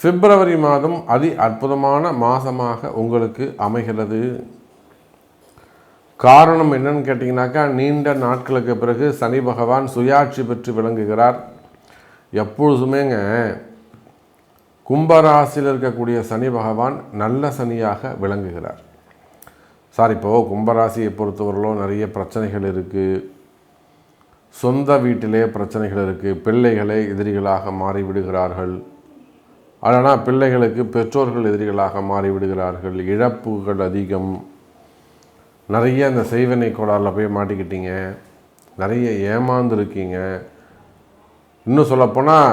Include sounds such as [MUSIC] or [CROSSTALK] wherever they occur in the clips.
பிப்ரவரி மாதம் அதி அற்புதமான மாதமாக உங்களுக்கு அமைகிறது. காரணம் என்னன்னு கேட்டிங்கனாக்கா நீண்ட நாட்களுக்கு பிறகு சனி பகவான் சுயாட்சி பெற்று விளங்குகிறார். எப்பொழுதுமேங்க கும்பராசியில் இருக்கக்கூடிய சனி பகவான் நல்ல சனியாக விளங்குகிறார். சார் இப்போது கும்பராசியை பொறுத்தவரையிலும் நிறைய பிரச்சனைகள் இருக்குது சொந்த வீட்டிலே பிரச்சனைகள் இருக்குது பிள்ளைகளே எதிரிகளாக மாறிவிடுகிறார்கள். ஆனால் பிள்ளைகளுக்கு பெற்றோர்கள் எதிரிகளாக மாறிவிடுகிறார்கள். இழப்புகள் அதிகம். நிறைய அந்த செய்வனை கோளாறில் போய் மாட்டிக்கிட்டீங்க. நிறைய ஏமாந்துருக்கீங்க. இன்னும் சொல்லப்போனால்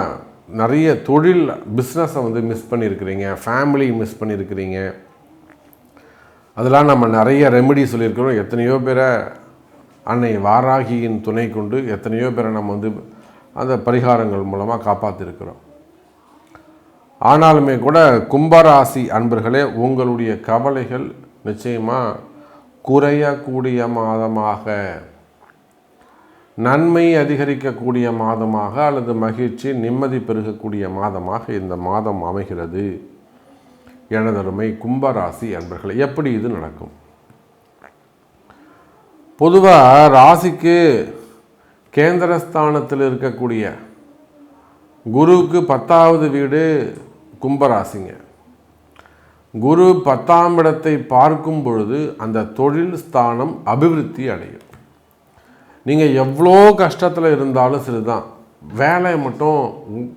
நிறைய தொழில் பிஸ்னஸை வந்து மிஸ் பண்ணியிருக்கிறீங்க. ஃபேமிலி மிஸ் பண்ணியிருக்கிறீங்க. அதெல்லாம் நம்ம நிறைய ரெமெடி சொல்லியிருக்கிறோம். எத்தனையோ பேரை அன்னை வாராகியின் துணை கொண்டு எத்தனையோ பேரை நம்ம வந்து அந்த பரிகாரங்கள் மூலமாக காப்பாற்றிருக்கிறோம் ஆனாலுமே கூட கும்பராசி அன்பர்களே உங்களுடைய கவலைகள் நிச்சயமாக குறையக்கூடிய மாதமாக நன்மை அதிகரிக்கக்கூடிய மாதமாக அல்லது மகிழ்ச்சி நிம்மதி பெருகக்கூடிய மாதமாக இந்த மாதம் அமைகிறது. எனதருமை கும்பராசி அன்பர்களே எப்படி இது நடக்கும்? பொதுவாக ராசிக்கு கேந்திரஸ்தானத்தில் இருக்கக்கூடிய குருவுக்கு பத்தாவது வீடு கும்பராசிங்க. குரு பத்தாம் இடத்தை பார்க்கும் பொழுது அந்த தொழில் ஸ்தானம் அபிவிருத்தி அடையும். நீங்கள் எவ்வளோ கஷ்டத்தில் இருந்தாலும் சரிதான். வேலை மட்டும்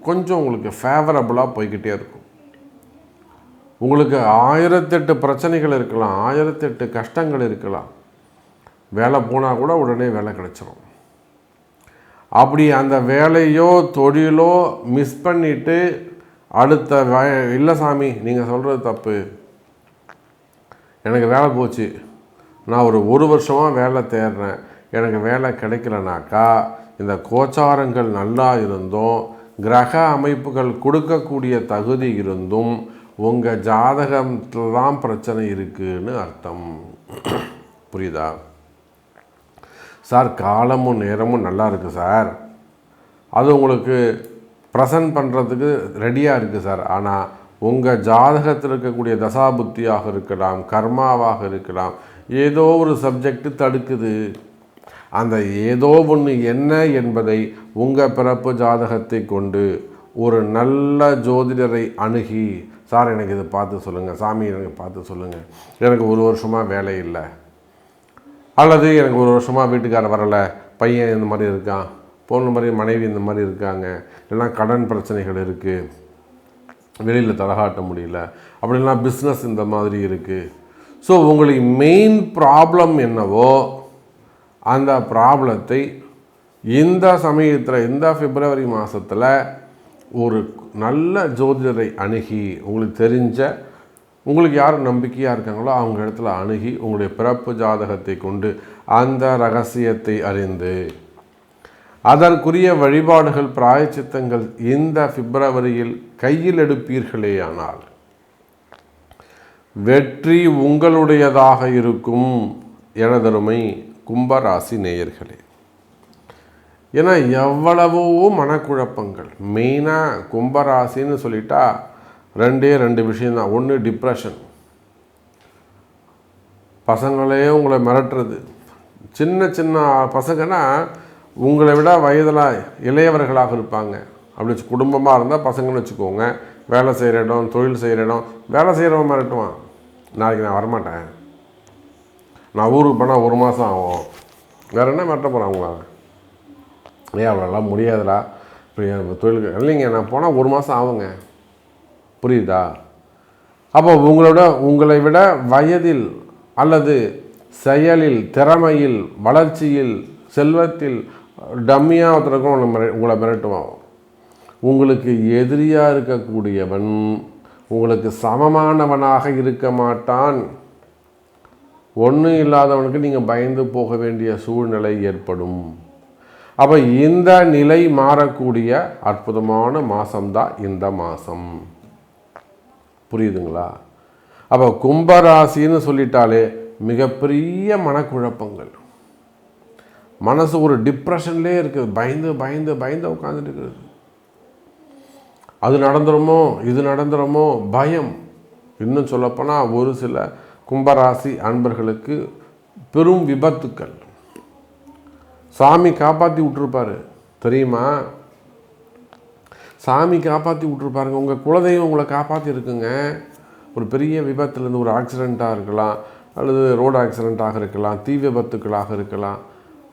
கொஞ்சம் உங்களுக்கு ஃபேவரபுளாக போய்கிட்டே இருக்கும். உங்களுக்கு ஆயிரத்தெட்டு பிரச்சனைகள் இருக்கலாம் ஆயிரத்தெட்டு கஷ்டங்கள் இருக்கலாம். வேலை போனால் கூட உடனே வேலை கிடச்சிரும். அப்படி அந்த வேலையோ தொழிலோ மிஸ் பண்ணிவிட்டு அடுத்த வே இல்லை சாமி நீங்கள் சொல்கிறது தப்பு. எனக்கு வேலை போச்சு. நான் ஒரு ஒரு வருஷமாக வேலை தேடுறேன். எனக்கு வேலை கிடைக்கலனாக்கா இந்த கோச்சாரங்கள் நல்லா இருந்தும் கிரக அமைப்புகள் கொடுக்கக்கூடிய தகுதி இருந்தும் உங்கள் ஜாதகத்தில் தான் பிரச்சனை இருக்குன்னு அர்த்தம். [CLEARS THROAT] புரியுதா? சார் காலமும் நேரமும் நல்லா இருக்குது சார். அது உங்களுக்கு ப்ரெசன்ட் பண்ணுறதுக்கு ரெடியாக இருக்குது சார் ஆனால் உங்கள் ஜாதகத்தில் இருக்கக்கூடிய தசாபுத்தியாக இருக்கலாம் கர்மாவாக இருக்கலாம் ஏதோ ஒரு சப்ஜெக்ட் தடுக்குது. அந்த ஏதோ ஒன்று என்ன என்பதை உங்கள் பிறப்பு ஜாதகத்தை கொண்டு ஒரு நல்ல ஜோதிடரை அணுகி சார் எனக்கு இதை பார்த்து சொல்லுங்கள் சாமி எனக்கு பார்த்து சொல்லுங்கள் எனக்கு ஒரு வருஷமாக வேலை இல்லை. அல்லது எனக்கு ஒரு வருஷமாக வீட்டுக்கார வரலை பையன் இந்த மாதிரி இருக்கான். போன மாதிரி மனைவி இந்த மாதிரி இருக்காங்க. இல்லைனா கடன் பிரச்சனைகள் இருக்குது வெளியில் தலகாட்ட முடியல. அப்படின்னா பிஸ்னஸ் இந்த மாதிரி இருக்குது ஸோ உங்களுக்கு மெயின் ப்ராப்ளம் என்னவோ அந்த ப்ராப்ளத்தை இந்த சமயத்தில் இந்த பிப்ரவரி மாதத்தில் ஒரு நல்ல ஜோதிடரை அணுகி உங்களுக்கு தெரிஞ்ச உங்களுக்கு யார் நம்பிக்கையாக இருக்காங்களோ அவங்க இடத்துல அணுகி உங்களுடைய பிறப்பு ஜாதகத்தை கொண்டு அந்த ரகசியத்தை அறிந்து அதற்குரிய வழிபாடுகள் பிராயச்சித்தங்கள் இந்த பிப்ரவரியில் கையில் எடுப்பீர்களேயானால் வெற்றி உங்களுடையதாக இருக்கும் எனதருமை கும்பராசி நேயர்களே. ஏன்னா எவ்வளவோ மனக்குழப்பங்கள். மெயினாக கும்பராசின்னு சொல்லிட்டா ரெண்டே ரெண்டு விஷயந்தான். ஒன்று டிப்ரெஷன் பசங்களே உங்களை மிரட்டுறது. சின்ன சின்ன பசங்கன்னா உங்களை விட வயதில் இளையவர்களாக இருப்பாங்க. அப்படி வச்சு குடும்பமாக இருந்தால் பசங்கன்னு வச்சுக்கோங்க. வேலை செய்கிற இடம் தொழில் செய்கிற இடம் வேலை செய்கிறவன் மிரட்டுவான். நாளைக்கு நான் வரமாட்டேன். நான் ஊருக்கு போனால் ஒரு மாதம் ஆகும். வேறு என்ன மிரட்ட போகிறேன் அவங்கள ஏன் அவ்வளோலாம் முடியாதுடா. இப்போ தொழிலுக்கு இல்லைங்க நான் போனால் ஒரு மாதம் ஆகுங்க. புரியுதா? அப்போ உங்களோட உங்களை விட வயதில் அல்லது செயலில் திறமையில் வளர்ச்சியில் செல்வத்தில் டம்மியாக ஒருத்தருக்கும் உங்களை மிர உங்களை மிரட்டுவான் உங்களுக்கு எதிரியாக இருக்கக்கூடியவன் உங்களுக்கு சமமானவனாக இருக்க மாட்டான். ஒன்றும் இல்லாதவனுக்கு நீங்கள் பயந்து போக வேண்டிய சூழ்நிலை ஏற்படும். அப்போ இந்த நிலை மாறக்கூடிய அற்புதமான மாதம்தான் இந்த மாதம் புரியுதுங்களா? அப்போ கும்பராசின்னு சொல்லிட்டாலே மிகப்பெரிய மனக்குழப்பங்கள். மனசு ஒரு டிப்ரெஷன்லேயே இருக்குது. பயந்து பயந்து பயந்து உட்காந்துட்டு இருக்குது. அது நடந்துருமோ இது நடந்துருமோ பயம். இன்னும் சொல்லப்போனால் ஒரு சில கும்பராசி அன்பர்களுக்கு பெரும் விபத்துக்கள். சாமி காப்பாற்றி விட்டுருப்பாரு. தெரியுமா? சாமி காப்பாற்றி விட்ருப்பாருங்க உங்கள் குலதெய்வம் உங்களை காப்பாற்றி இருக்குங்க. ஒரு பெரிய விபத்துலேருந்து ஒரு ஆக்சிடெண்ட்டாக இருக்கலாம் அல்லது ரோடு ஆக்சிடெண்ட்டாக இருக்கலாம் தீ விபத்துக்களாக இருக்கலாம்.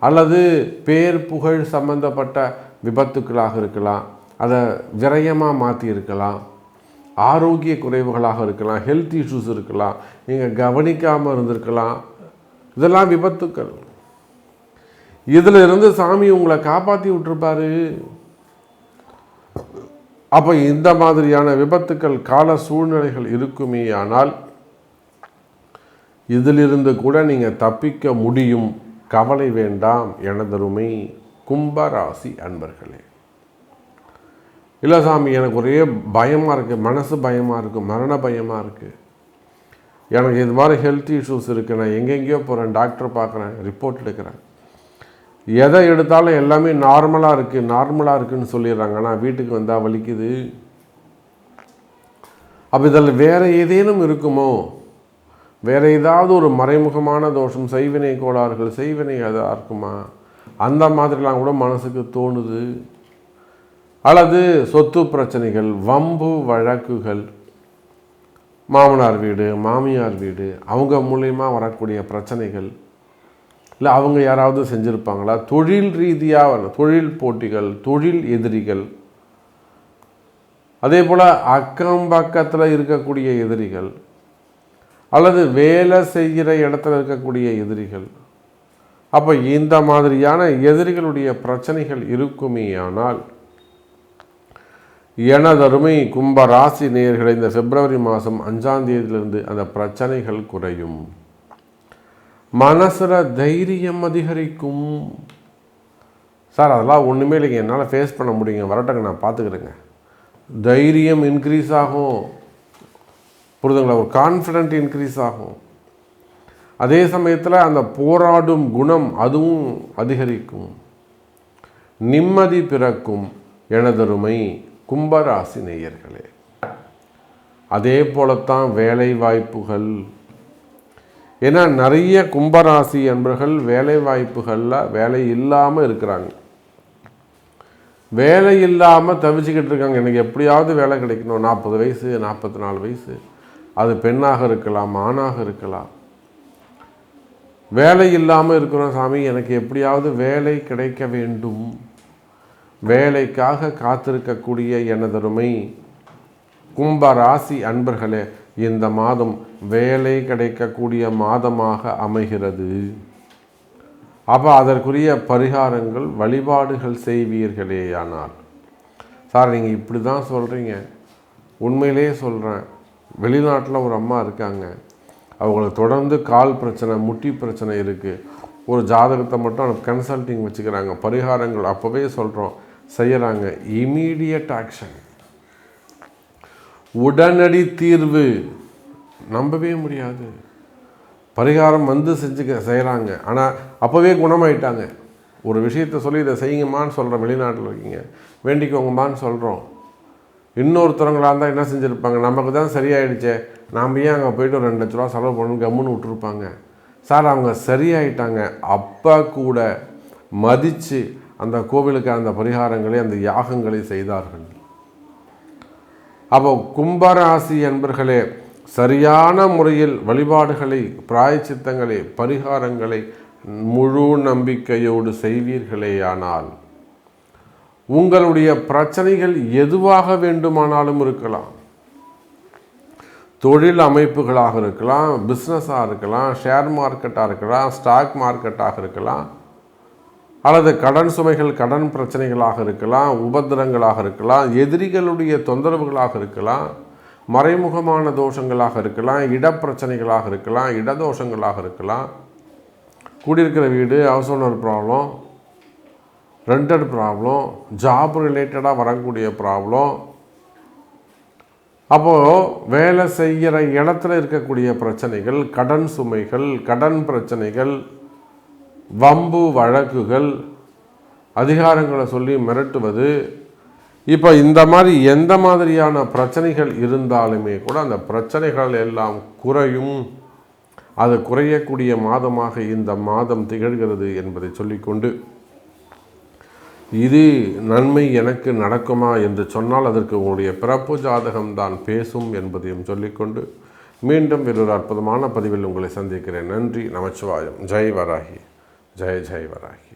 அல்லது பேர் புகழ் சம்பந்தப்பட்ட விபத்துக்களாக இருக்கலாம் அதை விரயமாக மாற்றி இருக்கலாம் ஆரோக்கிய குறைவுகளாக இருக்கலாம் ஹெல்த் இஷ்யூஸ் இருக்கலாம் நீங்கள் கவனிக்காமல் இருந்திருக்கலாம். இதெல்லாம் விபத்துக்கள். இதில் இருந்து சாமி உங்களை காப்பாற்றி விட்டுருப்பாரு. அப்போ இந்த மாதிரியான விபத்துக்கள் கால சூழ்நிலைகள் இருக்குமே ஆனால் இதிலிருந்து கூட நீங்கள் தப்பிக்க முடியும். கவலை வேண்டாம் எனதருமை கும்பராசி அன்பர்களே. இல்லை சாமி எனக்கு ஒரே பயமாக இருக்குது மனசு பயமாக இருக்குது மரண பயமாக இருக்குது எனக்கு இது மாதிரி ஹெல்த் இஷ்யூஸ் இருக்குது நான் எங்கெங்கேயோ போகிறேன் டாக்டர் பார்க்குறேன். ரிப்போர்ட் எடுக்கிறேன். எதை எடுத்தாலும் எல்லாமே நார்மலாக இருக்குது நார்மலாக இருக்குதுன்னு சொல்லிடுறாங்க. ஆனால் வீட்டுக்கு வந்தால் வலிக்குது. அப்போ இதில் வேறு ஏதேனும் இருக்குமோ? வேறு ஏதாவது ஒரு மறைமுகமான தோஷம் செய்வினை கோளாறுகள் செய்வினை அதாக இருக்குமா அந்த மாதிரிலாம் கூட மனசுக்கு தோணுது. அல்லது சொத்து பிரச்சனைகள் வம்பு வழக்குகள். மாமனார் வீடு மாமியார் வீடு அவங்க மூலயமா வரக்கூடிய பிரச்சனைகள். இல்லை அவங்க யாராவது செஞ்சுருப்பாங்களா? தொழில் ரீதியாக தொழில் போட்டிகள் தொழில் எதிரிகள். அதே போல் அக்கம் பக்கத்தில் இருக்கக்கூடிய எதிரிகள். அல்லது வேலை செய்கிற இடத்துல இருக்கக்கூடிய எதிரிகள். அப்போ இந்த மாதிரியான எதிரிகளுடைய பிரச்சனைகள் இருக்குமே ஆனால் எனதருமை கும்ப ராசி நேர்களை இந்த பிப்ரவரி மாதம் அஞ்சாம் தேதியிலிருந்து அந்த பிரச்சனைகள் குறையும். மனசில் தைரியம் அதிகரிக்கும். சார் அதெல்லாம் ஒன்றுமே இல்லைங்க. என்னால் ஃபேஸ் பண்ண முடியுங்க. வரட்டங்க நான் பார்த்துக்கிறேங்க. தைரியம் இன்க்ரீஸ் ஆகும். புரிதுங்களா? ஒரு கான்ஃபிடென்ட் இன்க்ரீஸ் ஆகும். அதே சமயத்தில் அந்த போராடும் குணம் அதுவும் அதிகரிக்கும். நிம்மதி பிறக்கும் எனதருமை கும்பராசி நேயர்களே. அதே போலத்தான் வேலை வாய்ப்புகள் ஏன்னா நிறைய கும்பராசி என்பர்கள் வேலை வாய்ப்புகளில் வேலை இல்லாமல் இருக்கிறாங்க. வேலை இல்லாமல் தவிச்சுக்கிட்டு இருக்காங்க. எனக்கு எப்படியாவது வேலை கிடைக்கணும். நாற்பது வயசு நாற்பத்தி நாலு வயசு. அது பெண்ணாக இருக்கலாம் ஆணாக இருக்கலாம். வேலை இல்லாமல் இருக்கிறோம் சாமி எனக்கு எப்படியாவது வேலை கிடைக்க வேண்டும். வேலைக்காக காத்திருக்கக்கூடிய எனதருமை கும்ப ராசி அன்பர்களே இந்த மாதம் வேலை கிடைக்கக்கூடிய மாதமாக அமைகிறது. அப்போ அதற்குரிய பரிகாரங்கள் வழிபாடுகள் செய்வீர்களேயானால். சார் நீங்கள் இப்படி தான் சொல்கிறீங்க உண்மையிலே சொல்கிறேன் வெளிநாட்டில் ஒரு அம்மா இருக்காங்க. அவங்களுக்கு தொடர்ந்து கால் பிரச்சனை முட்டி பிரச்சனை இருக்குது ஒரு ஜாதகத்தை மட்டும் கன்சல்டிங் வச்சுக்கிறாங்க. பரிகாரங்கள் அப்போவே சொல்கிறோம் செய்கிறாங்க இமீடியட் ஆக்ஷன் உடனடி தீர்வு. நம்பவே முடியாது. பரிகாரம் வந்து செஞ்சுக்க செய்கிறாங்க ஆனால் அப்போவே குணமாயிட்டாங்க. ஒரு விஷயத்த சொல்லி இதை செய்யுங்கம்மான்னு சொல்கிறோம் வெளிநாட்டில் இருக்கீங்க. வேண்டிக்கோங்கம்மான்னு சொல்கிறோம் இன்னொருத்தரங்களாக இருந்தால் என்ன செஞ்சுருப்பாங்க? நமக்கு தான் சரியாயிடுச்சே. நாம் ஏன் அங்கே போயிட்டு ஒரு ரெண்டு லட்ச ரூபா செலவு பண்ணணும் கம்முன்னு விட்டுருப்பாங்க? சார் அவங்க சரியாயிட்டாங்க. அப்போ கூட மதித்து அந்த கோவிலுக்கு அந்த பரிகாரங்களை அந்த யாகங்களை செய்தார்கள். அப்போ கும்பராசி என்பர்களே சரியான முறையில் வழிபாடுகளை பிராயச்சித்தங்களை பரிகாரங்களை முழு நம்பிக்கையோடு செய்வீர்களேயானால் உங்களுடைய பிரச்சனைகள் எதுவாக வேண்டுமானாலும் இருக்கலாம். தொழில் அமைப்புகளாக இருக்கலாம் பிஸ்னஸாக இருக்கலாம் ஷேர் மார்க்கெட்டாக இருக்கலாம் ஸ்டாக் மார்க்கெட்டாக இருக்கலாம் அல்லது கடன் சுமைகள் கடன் பிரச்சனைகளாக இருக்கலாம் உபத்திரங்களாக இருக்கலாம் எதிரிகளுடைய தொந்தரவுகளாக இருக்கலாம் மறைமுகமான தோஷங்களாக இருக்கலாம் இடப்பிரச்சனைகளாக இருக்கலாம் இடதோஷங்களாக இருக்கலாம். கூடியிருக்கிற வீடு house owner problem rented problem job ரிலேட்டடாக வரக்கூடிய ப்ராப்ளம். அப்போது வேலை செய்கிற இடத்துல இருக்கக்கூடிய பிரச்சனைகள் கடன் சுமைகள் கடன் பிரச்சனைகள் வம்பு வழக்குகள் அதிகாரங்களை சொல்லி மிரட்டுவது. இப்போ இந்த மாதிரி எந்த மாதிரியான பிரச்சனைகள் இருந்தாலுமே கூட அந்த பிரச்சனைகள் எல்லாம் குறையும். அது குறையக்கூடிய மாதமாக இந்த மாதம் திகழ்கிறது என்பதை சொல்லிக்கொண்டு இது நன்மை எனக்கு நடக்குமா என்று சொன்னால் அதற்கு உங்களுடைய பிறப்பு ஜாதகம்தான் பேசும் என்பதையும் சொல்லிக்கொண்டு மீண்டும் வேறொரு அற்புதமான பதிவில் உங்களை சந்திக்கிறேன். நன்றி. நமச்சிவாயம். ஜெய் வராகி. ஜெய ஜெய் வராகி.